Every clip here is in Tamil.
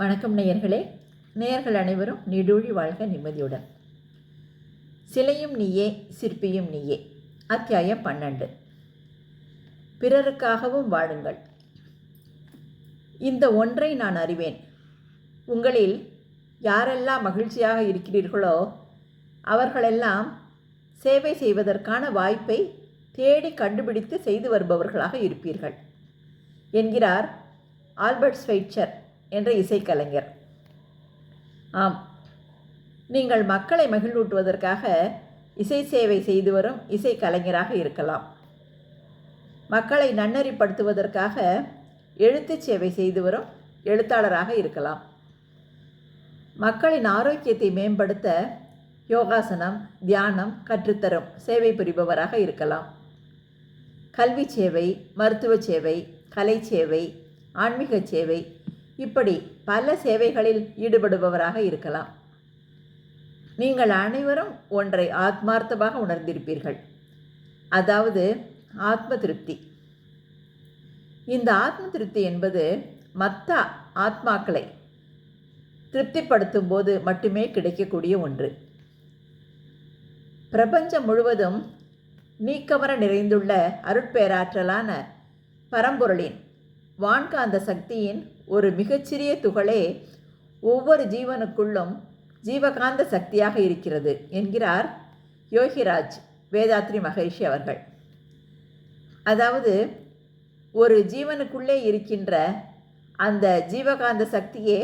வணக்கம் நேயர்களே. நேயர்கள் அனைவரும் நெடுழி வாழ்க நிம்மதியுடன். சிலையும் நீயே சிற்பியும் நீயே. அத்தியாயம் பன்னெண்டு. பிறருக்காகவும் வாழுங்கள். இந்த ஒன்றை நான் அறிவேன். உங்களில் யாரெல்லாம் மகிழ்ச்சியாக இருக்கிறீர்களோ அவர்களெல்லாம் சேவை செய்வதற்கான வாய்ப்பை தேடி கண்டுபிடித்து செய்து வருபவர்களாக இருப்பீர்கள் என்கிறார் ஆல்பர்ட் ஸ்வைட்சர் என்ற இசைக்கலைஞர். ஆம். நீங்கள் மக்களை மகிழ்வூட்டுவதற்காக இசை சேவை செய்து வரும் இசைக்கலைஞராக இருக்கலாம். மக்களை நன்னறிப்படுத்துவதற்காக எழுத்துச் சேவை செய்து வரும் எழுத்தாளராக இருக்கலாம். மக்களின் ஆரோக்கியத்தை மேம்படுத்த யோகாசனம் தியானம் கற்றுத்தரும் சேவை புரிபவராக இருக்கலாம். கல்வி சேவை மருத்துவ சேவை கலை சேவை ஆன்மீக சேவை இப்படி பல சேவைகளில் ஈடுபடுபவராக இருக்கலாம். நீங்கள் அனைவரும் ஒன்றை ஆத்மார்த்தமாக உணர்ந்திருப்பீர்கள். அதாவது ஆத்ம திருப்தி. இந்த ஆத்ம திருப்தி என்பது மற்ற ஆத்மாக்களை திருப்திப்படுத்தும் போது மட்டுமே கிடைக்கக்கூடிய ஒன்று. பிரபஞ்சம் முழுவதும் நீக்கமர நிறைந்துள்ள அருட்பேராற்றலான பரம்பொருளின் வான்காந்த சக்தியின் ஒரு மிகச்சிறிய துகளே ஒவ்வொரு ஜீவனுக்குள்ளும் ஜீவகாந்த சக்தியாக இருக்கிறது என்கிறார் யோகிராஜ் வேதாத்ரி மகரிஷி அவர்கள். அதாவது ஒரு ஜீவனுக்குள்ளே இருக்கின்ற அந்த ஜீவகாந்த சக்தியே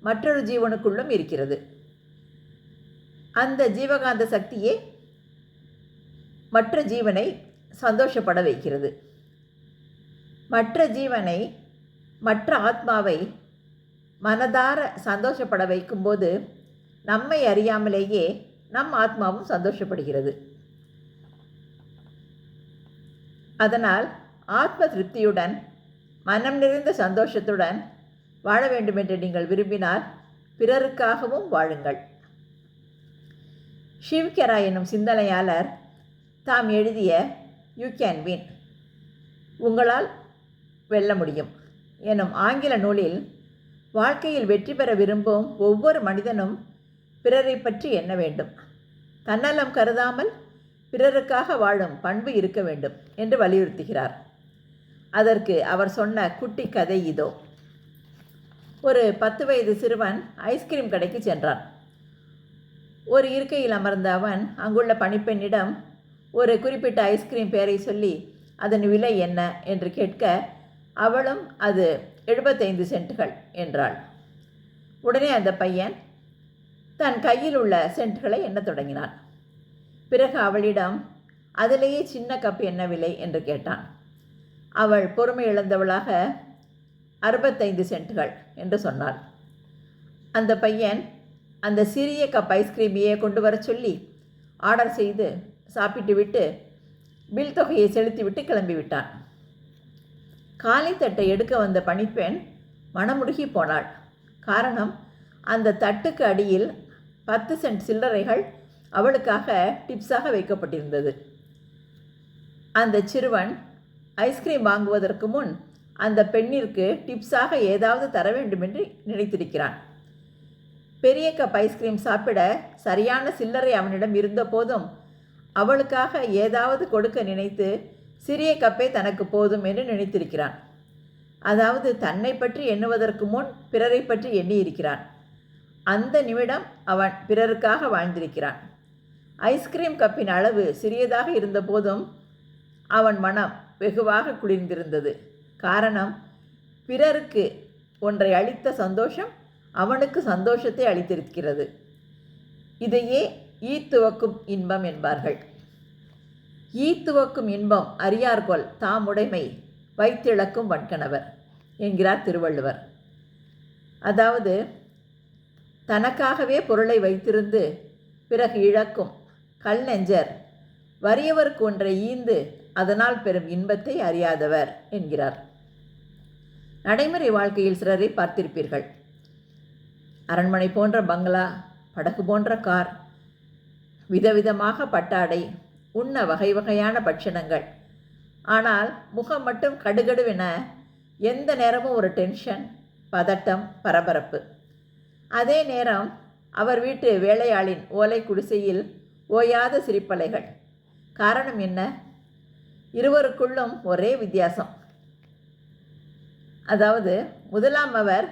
மற்றொரு ஜீவனுக்குள்ளும் இருக்கிறது. அந்த ஜீவகாந்த சக்தியே மற்ற ஜீவனை சந்தோஷப்பட வைக்கிறது. மற்ற ஜீவனை மற்ற ஆத்மாவை மனதார சந்தோஷப்பட வைக்கும்போது நம்மை அறியாமலேயே நம் ஆத்மாவும் சந்தோஷப்படுகிறது. அதனால் ஆத்ம திருப்தியுடன் மனம் நிறைந்த சந்தோஷத்துடன் வாழ வேண்டுமென்று நீங்கள் விரும்பினால் பிறருக்காகவும் வாழுங்கள். ஷிவ்கெரா எனும் சிந்தனையாளர் தாம் எழுதிய யூ கேன் வின். உங்களால் வெல்ல முடியும். எனும் ஆங்கில நூலில் வாழ்க்கையில் வெற்றி பெற விரும்பும் ஒவ்வொரு மனிதனும் பிறரை பற்றி எண்ண வேண்டும். தன்னலம் கருதாமல் பிறருக்காக வாழும் பண்பு இருக்க வேண்டும் என்று வலியுறுத்துகிறார். அதற்கு அவர் சொன்ன குட்டி கதை இதோ. ஒரு பத்து வயது சிறுவன் ஐஸ்கிரீம் கடைக்கு சென்றான். ஒரு இருக்கையில் அமர்ந்த அவன் அங்குள்ள பணிப்பெண்ணிடம் ஒரு குறிப்பிட்ட ஐஸ்கிரீம் பெயரை சொல்லி அதன் விலை என்ன? என்று கேட்க அவளும் அது எழுபத்தைந்து சென்ட்டுகள் என்றாள். உடனே அந்த பையன் தன் கையில் உள்ள சென்ட்டுகளை எண்ணத் தொடங்கினான். பிறகு அவளிடம் அதிலேயே சின்ன கப் என்ன விலை என்று கேட்டான். அவள் பொறுமை இழந்தவளாக அறுபத்தைந்து சென்ட்டுகள் என்று சொன்னாள். அந்த பையன் அந்த சிறிய கப் ஐஸ்கிரீமையே கொண்டு வர சொல்லி ஆர்டர் செய்து சாப்பிட்டு விட்டு பில் தொகையை செலுத்திவிட்டு கிளம்பிவிட்டான். காலை தட்டை எடுக்க வந்த பணிப்பெண் மனமுருகி போனாள். காரணம் அந்த தட்டுக்கு அடியில் பத்து சென்ட் சில்லறைகள் அவளுக்காக டிப்ஸாக வைக்கப்பட்டிருந்தது. அந்த சிறுவன் ஐஸ்கிரீம் வாங்குவதற்கு முன் அந்த பெண்ணிற்கு டிப்ஸாக ஏதாவது தர வேண்டுமென்று நினைத்திருக்கிறான். பெரிய கப் ஐஸ்கிரீம் சாப்பிட சரியான சில்லறை அவனிடம் இருந்த போதும் அவளுக்காக ஏதாவது கொடுக்க நினைத்து சிறிய கப்பே தனக்கு போதும் என்று நினைத்திருக்கிறான். அதாவது தன்னை பற்றி எண்ணுவதற்கு முன் பிறரை பற்றி எண்ணியிருக்கிறான். அந்த நிமிடம் அவன் பிறருக்காக வாழ்ந்திருக்கிறான். ஐஸ்கிரீம் கப்பின் அளவு சிறியதாக இருந்தபோதும் அவன் மனம் வெகுவாக குளிர்ந்திருந்தது. காரணம் பிறருக்கு ஒன்றை அளித்த சந்தோஷம் அவனுக்கு சந்தோஷத்தை அளித்திருக்கிறது. இதையே ஈத்துவக்கும் இன்பம் என்பார்கள். ஈத்துவக்கும் இன்பம் அறியார்கொல் தாமுடைமை வைத்திழக்கும் வன்கணவர் என்கிறார் திருவள்ளுவர். அதாவது தனக்காகவே பொருளை வைத்திருந்து பிறகு இழக்கும் கல் நெஞ்சர் வறியவருக்கு ஒன்றை ஈந்து அதனால் பெறும் இன்பத்தை அறியாதவர் என்கிறார். நடைமுறை வாழ்க்கையில் சிலரை பார்த்திருப்பீர்கள். அரண்மனை போன்ற பங்களா படகு போன்ற கார் விதவிதமாக பட்டாடை உண்ண வகை வகையான பட்சணங்கள். ஆனால் முகம் மட்டும் கடுகடுவென எந்த நேரமும் ஒரு டென்ஷன் பதட்டம் பரபரப்பு. அதே நேரம் அவர் வீட்டு வேலையாளின் ஓலை குடிசையில் ஓயாத சிரிப்பலைகள். காரணம் என்ன? இருவருக்குள்ளும் ஒரே வித்தியாசம். அதாவது முதலாம் அவர்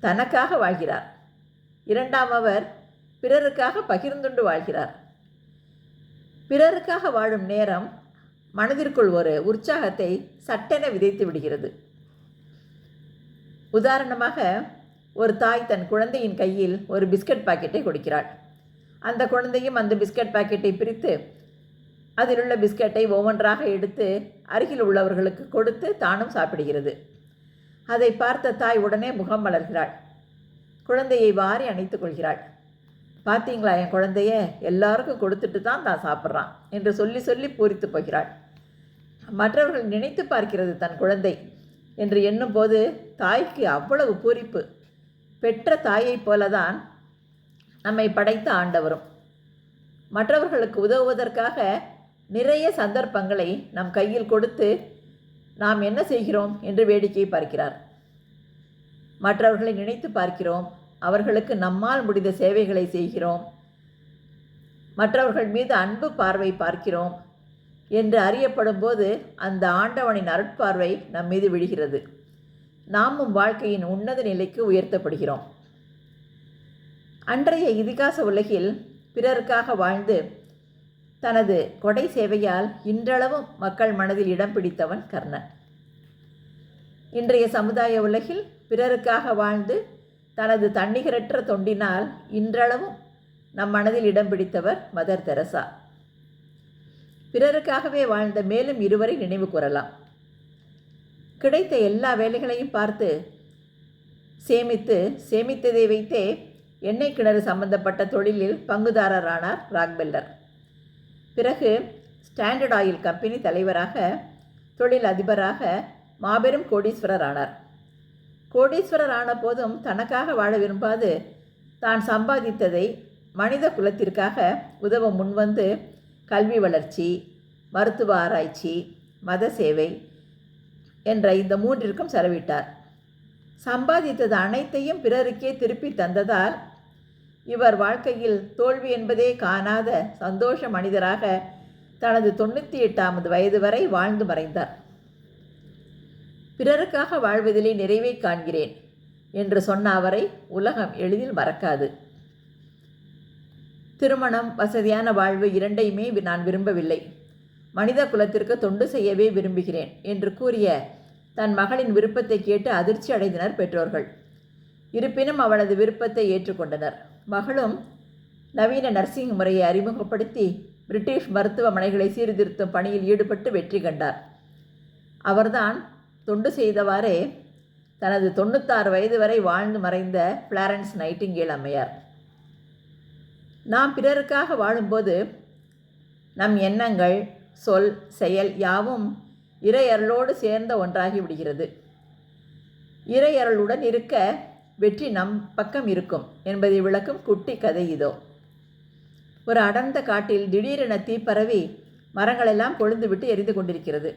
தனக்காக வாழ்கிறார். இரண்டாம் அவர் பிறருக்காக பகிர்ந்துண்டு வாழ்கிறார். பிறருக்காக வாழும் நேரம் மனதிற்குள் ஒரு உற்சாகத்தை சட்டென விதைத்து விடுகிறது. உதாரணமாக ஒரு தாய் தன் குழந்தையின் கையில் ஒரு பிஸ்கட் பாக்கெட்டை கொடுக்கிறாள். அந்த குழந்தையும் அந்த பிஸ்கட் பாக்கெட்டை பிரித்து அதிலுள்ள பிஸ்கட்டை ஒவ்வொன்றாக எடுத்து அருகில் உள்ளவர்களுக்கு கொடுத்து தானும் சாப்பிடுகிறது. அதை பார்த்த தாய் உடனே முகம் மலர்கிறாள். குழந்தையை வாரி அணைத்துக் கொள்கிறாள். பார்த்தீங்களா என் குழந்தைய? எல்லாருக்கும் கொடுத்துட்டு தான் தான் சாப்பிட்றான் என்று சொல்லி சொல்லி பூரித்து போகிறாள். மற்றவர்கள் நினைத்து பார்க்கிறது தன் குழந்தை என்று எண்ணும்போது தாய்க்கு அவ்வளவு பூரிப்பு. பெற்ற தாயைப் போலதான் நம்மை படைத்த ஆண்டவரும். மற்றவர்களுக்கு உதவுவதற்காக நிறைய சந்தர்ப்பங்களை நம் கையில் கொடுத்து நாம் என்ன செய்கிறோம்? என்று வேடிக்கை பார்க்கிறார். மற்றவர்களை நினைத்து பார்க்கிறோம். அவர்களுக்கு நம்மால் முடிந்த சேவைகளை செய்கிறோம். மற்றவர்கள் மீது அன்பு பார்வை பார்க்கிறோம் என்று அறியப்படும் போது அந்த ஆண்டவனின் அருட்பார்வை நம் மீது விழுகிறது. நாமும் வாழ்க்கையின் உன்னத நிலைக்கு உயர்த்தப்படுகிறோம். அன்றைய இதிகாச உலகில் பிறருக்காக வாழ்ந்து தனது கொடை சேவையால் இன்றளவும் மக்கள் மனதில் இடம் பிடித்தவன் கர்ணன். இன்றைய சமுதாய உலகில் பிறருக்காக வாழ்ந்து தனது தன்னிகரற்ற தொண்டினால் இன்றளவும் நம் மனதில் இடம் பிடித்தவர் மதர் தெரசா. பிறருக்காகவே வாழ்ந்த மேலும் இருவரை நினைவு கூறலாம். கிடைத்த எல்லா வேலைகளையும் பார்த்து சேமித்து சேமித்ததை வைத்தே எண்ணெய் கிணறு சம்பந்தப்பட்ட தொழிலில் பங்குதாரரானார் ராக்பெல்லர். பிறகு ஸ்டாண்டர்ட் ஆயில் கம்பெனி தலைவராக தொழில் அதிபராக மாபெரும் கோடீஸ்வரர் ஆனார் கோடீஸ்வரர் ஆன போதும் தனக்காக வாழ விரும்பாது. தான் சம்பாதித்ததை மனித குலத்திற்காக உதவ முன்வந்து கல்வி வளர்ச்சி மருத்துவ ஆராய்ச்சி மத சேவை என்ற இந்த மூன்றிற்கும் செலவிட்டார். சம்பாதித்தது அனைத்தையும் பிறருக்கே திருப்பி தந்ததால் இவர் வாழ்க்கையில் தோல்வி என்பதே காணாத சந்தோஷ மனிதராக தனது தொண்ணூற்றி எட்டாமது வயது வரை வாழ்ந்து மறைந்தார். பிறருக்காக வாழ்வதிலே நிறைவை காண்கிறேன் என்று சொன்ன அவரை உலகம் எளிதில் மறக்காது. திருமணம் வசதியான வாழ்வு இரண்டையுமே நான் விரும்பவில்லை. மனித குலத்திற்கு தொண்டு செய்யவே விரும்புகிறேன் என்று கூறிய தன் மகளின் விருப்பத்தை கேட்டு அதிர்ச்சி அடைந்தனர் பெற்றோர்கள். இருப்பினும் அவளது விருப்பத்தை ஏற்றுக்கொண்டனர். மகளும் நவீன நர்சிங் முறையை அறிமுகப்படுத்தி பிரிட்டிஷ் மருத்துவமனைகளை சீர்திருத்தும் பணியில் ஈடுபட்டு வெற்றி கண்டார். அவர்தான் தொண்டு செய்தவாறே தனது தொண்ணூத்தாறு வயது வரை வாழ்ந்து மறைந்த பிளாரன்ஸ் நைட்டிங்கேல் அம்மையார். நாம் பிறருக்காக வாழும்போது நம் எண்ணங்கள் சொல் செயல் யாவும் இறையருளோடு சேர்ந்த ஒன்றாகி விடுகிறது. இறையருளுடன் இருக்க வெற்றி நம் பக்கம் இருக்கும் என்பதை விளக்கும் குட்டி கதை இதோ. ஒரு அடர்ந்த காட்டில் திடீரென தீ பரவி மரங்களெல்லாம் கொழுந்துவிட்டு எரிந்து கொண்டிருக்கிறது.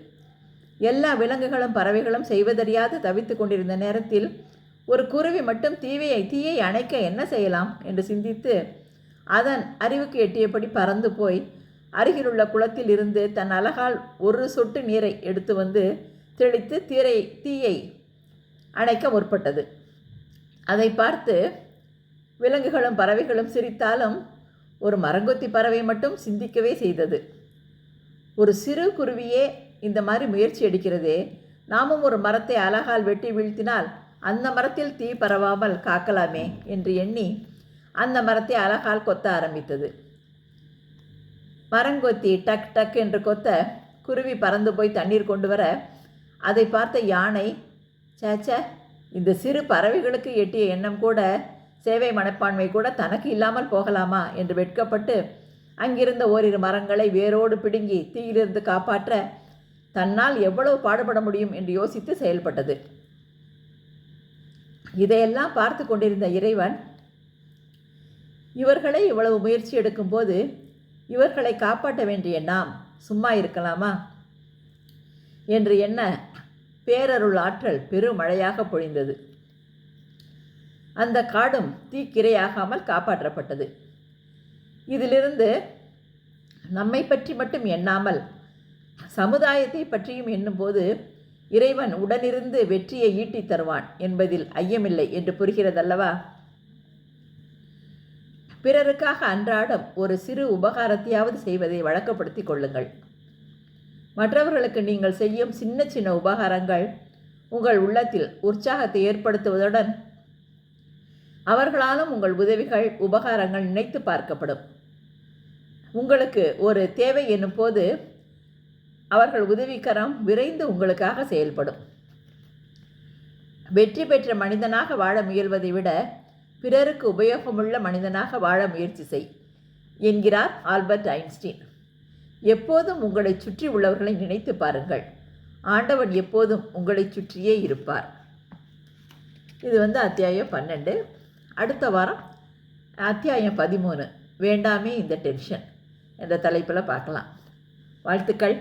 எல்லா விலங்குகளும் பறவைகளும் செய்வதறியாது தவித்து கொண்டிருந்த நேரத்தில் ஒரு குருவி மட்டும் தீவையை தீயை அணைக்க என்ன செய்யலாம்? என்று சிந்தித்து அதன் அறிவுக்கு எட்டியபடி பறந்து போய் அருகிலுள்ள குளத்தில் இருந்து தன் அழகால் ஒரு சொட்டு நீரை எடுத்து வந்து தெளித்து தீரை தீயை அணைக்க முற்பட்டது. அதை பார்த்து விலங்குகளும் பறவைகளும் சிரித்தாலும் ஒரு மரங்கொத்தி பறவை மட்டும் சிந்திக்கவே செய்தது. ஒரு சிறு குருவியே இந்த மாதிரி முயற்சி எடுக்கிறதே. நாமும் ஒரு மரத்தை அழகால் வெட்டி வீழ்த்தினால் அந்த மரத்தில் தீ பரவாமல் காக்கலாமே என்று எண்ணி அந்த மரத்தை அழகால் கொத்த ஆரம்பித்தது. மரங்கொத்தி டக் டக் என்று கொத்த குருவி பறந்து போய் தண்ணீர் கொண்டு வர அதை பார்த்த யானை சேச்ச இந்த சிறு பறவைகளுக்கு எட்டிய எண்ணம் கூட சேவை மனப்பான்மை கூட தனக்கு இல்லாமல் போகலாமா? என்று வெட்கப்பட்டு அங்கிருந்த ஓரிரு மரங்களை வேரோடு பிடுங்கி தீயிலிருந்து காப்பாற்ற தன்னால் எவ்வளவு பாடுபட முடியும் என்று யோசித்து செயல்பட்டது. இதையெல்லாம் பார்த்து கொண்டிருந்த இறைவன் இவர்களை இவ்வளவு முயற்சி எடுக்கும்போது இவர்களை காப்பாற்ற வேண்டிய நாம் சும்மா இருக்கலாமா என்று என்ன பேரருள் ஆற்றல் பெருமழையாக பொழிந்தது. அந்த காடும் தீக்கிரையாகாமல் காப்பாற்றப்பட்டது. இதிலிருந்து நம்மை பற்றி மட்டும் எண்ணாமல் சமுதாயத்தை பற்றியும் எண்ணும்போது இறைவன் உடனிருந்து வெற்றியை ஈட்டித் தருவான் என்பதில் ஐயமில்லை என்று புரிகிறதல்லவா? பிறருக்காக அன்றாடம் ஒரு சிறு உபகாரத்தையாவது செய்வதை வழக்கப்படுத்திக் கொள்ளுங்கள். மற்றவர்களுக்கு நீங்கள் செய்யும் சின்ன சின்ன உபகாரங்கள் உங்கள் உள்ளத்தில் உற்சாகத்தை ஏற்படுத்துவதுடன் அவர்களாலும் உங்கள் உதவிகள் உபகாரங்கள் நினைத்து பார்க்கப்படும். உங்களுக்கு ஒரு தேவை என்னும் போது அவர்கள் உதவிக்கரம் விரைந்து உங்களுக்காக செயல்படும். வெற்றி பெற்ற மனிதனாக வாழ முயல்வதை விட பிறருக்கு உபயோகமுள்ள மனிதனாக வாழ முயற்சி செய் என்கிறார் ஆல்பர்ட் ஐன்ஸ்டீன். எப்போதும் உங்களை சுற்றி உள்ளவர்களை நினைத்து பாருங்கள். ஆண்டவன் எப்போதும் உங்களை சுற்றியே இருப்பார். இது வந்து அத்தியாயம் பன்னெண்டு. அடுத்த வாரம் அத்தியாயம் பதிமூணு. வேண்டாமே இந்த டென்ஷன் என்ற தலைப்பில் பார்க்கலாம். வாழ்த்துக்கள்.